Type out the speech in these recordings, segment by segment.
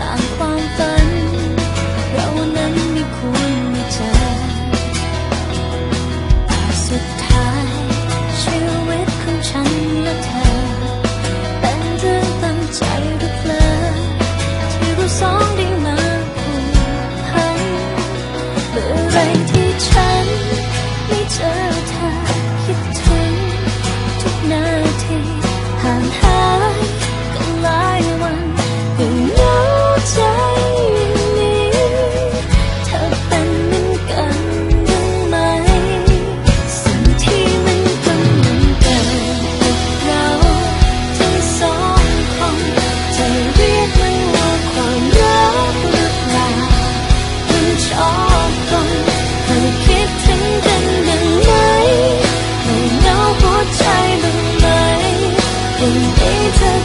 啊。in nature.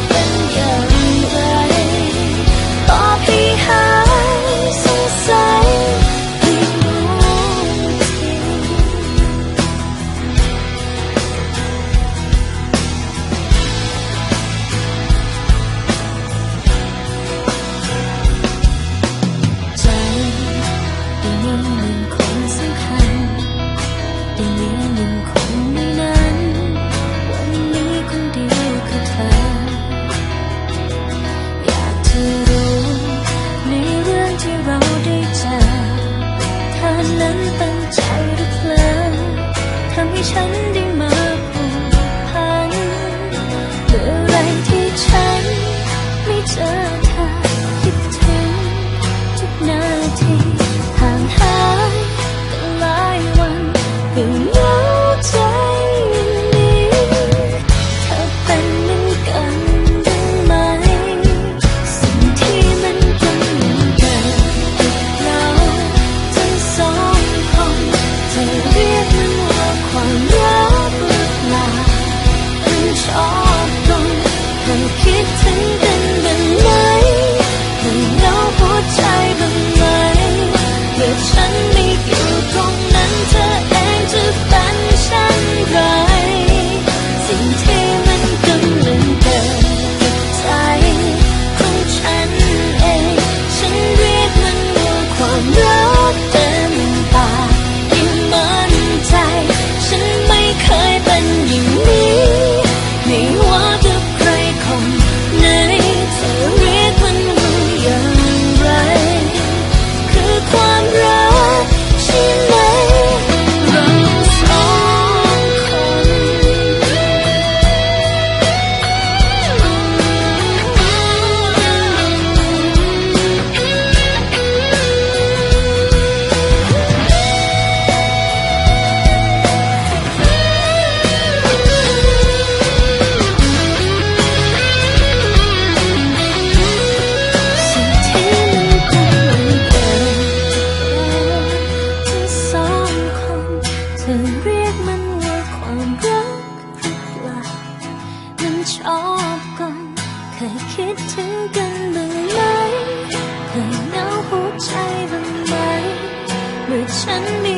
等。 ยันชอบกันเคยคิดถึงกันบ้างไหมเคยเหงาหัวใจบ้างไหมเมื่อฉันมี